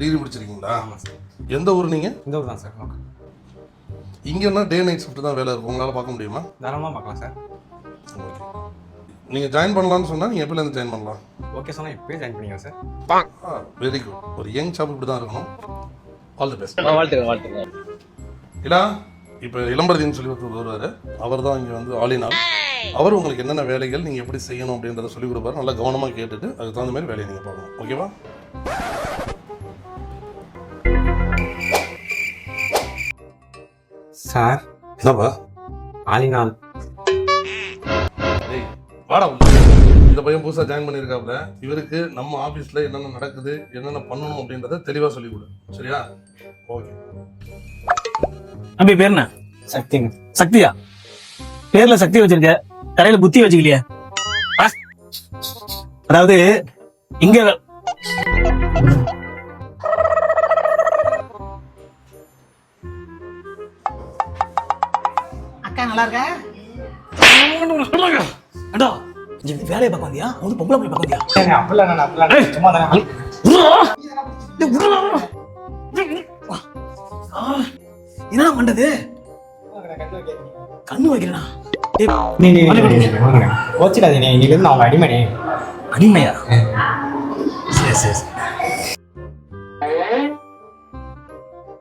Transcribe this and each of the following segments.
Degree முடிச்சிருக்கீங்களா? ஆமாம் sir எந்த ஊர் நீங்கள் இந்த ஊர் தான் சார் ஓகே இங்கன்னா டே நைட் ஷிஃப்ட் தான் வேலை இருக்கும்? உங்களால் பார்க்க முடியுமா? தாராளமாக பார்க்கலாம் சார் ஓகே நீங்கள் ஜாயின் பண்ணலாம்னு சொன்னால் நீங்கள் எப்போலேருந்து ஜாயின் பண்ணலாம்? ஓகே சொன்னால் இப்போயே ஜாயின் பண்ணிக்கலாம் சார் வெரி குட் ஒரு யங் ஷாப் இப்படி தான் இருக்கணும். ஆல் தி பெஸ்ட் வாழ்த்துக்கள் வாழ்த்துக்கள். இல்லா இப்போ இளம்பரதின்னு சொல்லி ஒருத்தர் வருவார். அவர் தான் இங்கே வந்து ஆளினால் அவர் உங்களுக்கு என்னென்ன வேலைகள் நீங்கள் எப்படி செய்யணும் அப்படின்றத சொல்லி கொடுப்பாரு. நல்லா கவனமாக கேட்டுட்டு அதுக்கு தகுந்த மாதிரி வேலையை நீங்கள் பார்க்கணும். ஓகேவா சார். என்னப்பா? ஆலினால் வாடா. இந்த பையன் புதுசாக ஜாயின் பண்ணியிருக்காப்புல. இவருக்கு நம்ம ஆஃபீஸில் என்னென்ன நடக்குது என்னென்ன பண்ணணும் அப்படின்றத தெளிவாக சொல்லி கொடு. சரியா? ஓகே. தம்பி பேர் என்ன? சக்திங்க சக்தியா? பேர்ல சக்தி வச்சிருக்க. தலையில புத்தி வச்சுக்கலையே? அதாவது இங்க நல்லா இருக்க ஏண்டா, வேலையை பார்க்க வந்தியா? வந்து பொம்பளை போய் பார்க்க வந்தியா? அப்படிலாம் நான் அப்படிலாம் சும்மா தானே. ஆ, என்னடா பண்றது? கண்ணு வைக்கிறேனா. கோச்சிடாதீங்க இன்னைக்கு அவங்க அடிமையா? சரி சரி சரி.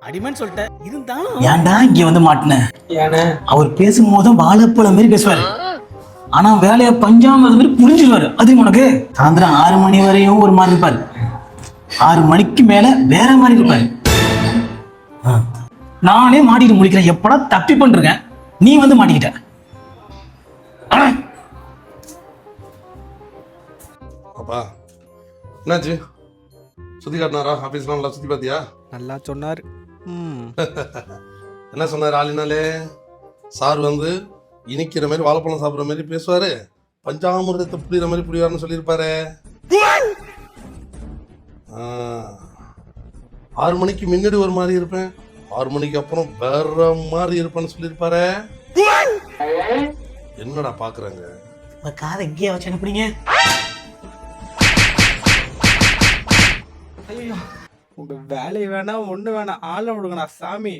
அடிமைன்னு சொல்லிட்டேன் இருந்தாலும் ஏன்டா இங்க வந்து மாட்டின? ஏன்னா அவர் பேசும்போது வாழைப்பழம் மாதிரி பேசுவாரு. ஆனா வேலையை பஞ்சாமிரதம் மாதிரி புரிஞ்சுடுவாரு அது உனக்கு? சாயந்தரம் ஆறு மணி வரையும் ஒரு மாதிரி இருப்பாரு. ஆறு மணிக்கு மேல வேற மாதிரி இருப்பாரு. ஆ. நானே மாட்டிட்டு முடிக்கிறேன். எப்படா தப்பி பண்ணிருக்கேன்? நீ வந்து மாட்டிக்கிட்ட. அப்பா என்னாச்சு? சுற்றி காட்டினாரா? ஆஃபீஸ்லாம் நல்லா சுற்றி பார்த்தியா? நல்லா சொன்னார். என்ன சொன்னார் ஆளினாலே? சார் வந்து இனிக்கிற மாதிரி வாழைப்பழம் சாப்பிட்ற மாதிரி பேசுவாரு. பஞ்சாமிரதத்தை புளிகிற மாதிரி புளிவாருன்னு சொல்லியிருப்பாரு. ஆ. ஆறு மணிக்கு முன்னாடி ஒரு மாதிரி இருப்பேன். ஆறு மணிக்கு அப்புறம் வேற மாதிரி இருப்பேன்னு சொல்லியிருப்பாரு. என்னடா பாக்குறாங்க? காதை இங்கேயே வச்சு அனுப்புறீங்க உங்க வேலை வேணாம் ஒண்ணு வேணாம். ஆள விடுங்கண்ணா சாமி.